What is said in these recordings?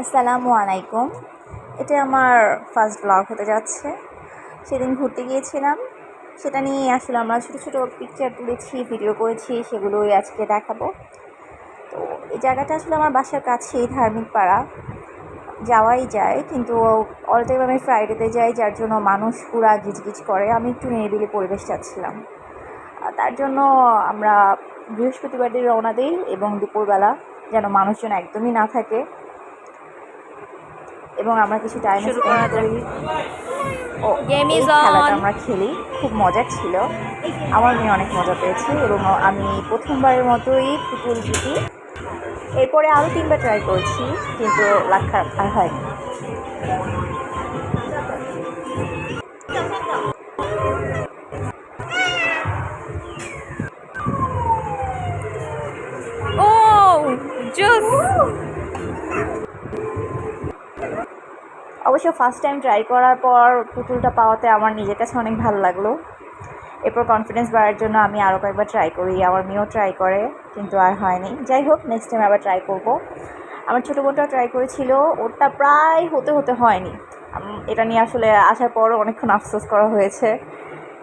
আসসালামু আলাইকুম। এটা আমার ফার্স্ট ব্লগ হতে যাচ্ছে। সেদিন ঘুরতে গিয়েছিলাম। সেটা নিয়ে আসলে আমরা ছোটো ছোটো পিকচার তুলেছি ভিডিও করেছি, সেগুলোই আজকে দেখাবো। তো এই জায়গাটা আসলে আমার বাসার কাছেই, ধার্মিক পাড়া। যাওয়াই যায়, কিন্তু অল টাইম আমি ফ্রাইডেতে যাই, যার জন্য মানুষ পুরা গিজগিজ করে। আমি একটু নিরিবিলি পরিবেশ চাচ্ছিলাম। আর তার জন্য আমরা বৃহস্পতিবার রওনা দিই এবং দুপুরবেলা যেন মানুষজন একদমই না থাকে। এবং আমরা কিছু টাইম স্পেন্ড করি ও আমরা খেলি। খুব মজা ছিল। আমার মেয়ে অনেক মজা পেয়েছে এবং আমি প্রথমবারের মতোই পুতুল জিতি। এরপরে আরও তিনবার ট্রাই করছি কিন্তু লাখ খারাপ আর হয়নি। ও জুস অবশ্য ফার্স্ট টাইম ট্রাই করার পর পুতুলটা পাওয়াতে আমার নিজের কাছে অনেক ভালো লাগল। এরপর কনফিডেন্স বাড়ার জন্য আমি আরও কয়েকবার ট্রাই করি আমার মেয়েও ট্রাই করে, কিন্তু আর হয়নি। যাই হোক নেক্সট টাইম আবার ট্রাই করব। আমার ছোটো বোনটাও ট্রাই করেছিল ওটা প্রায় হতে হতে হয়নি। এটা নিয়ে আসলে আসার পরও অনেকক্ষণ আফসোস করা হয়েছে।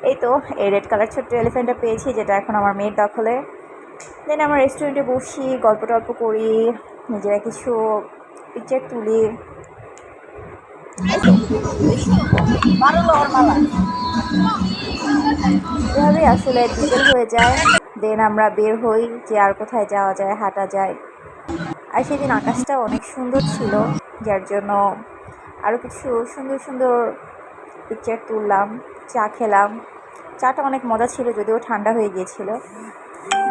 এই তো, এই রেড কালার ছোট্ট এলিফেন্টটা পেয়েছি, যেটা এখন আমার মেয়ের দখলে। দেন আমরা রেস্টুরেন্টে বসি, গল্প টল্প করি, নিজেরা কিছু পিকচার তুলি। এভাবেই আসলে বিকেল হয়ে যায়। দেন আমরা বের হই যে আর কোথায় যাওয়া যায়, হাঁটা যায়। আর সেদিন আকাশটা অনেক সুন্দর ছিল, যার জন্য আরও কিছু সুন্দর সুন্দর পিকচার তুললাম, চা খেলাম। চাটা অনেক মজা ছিল, যদিও ঠান্ডা হয়ে গিয়েছিল।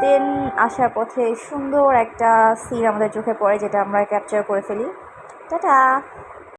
দেন আসার পথে সুন্দর একটা সিন আমাদের চোখে পড়ে, যেটা আমরা ক্যাপচার করে ফেলি। টাটা!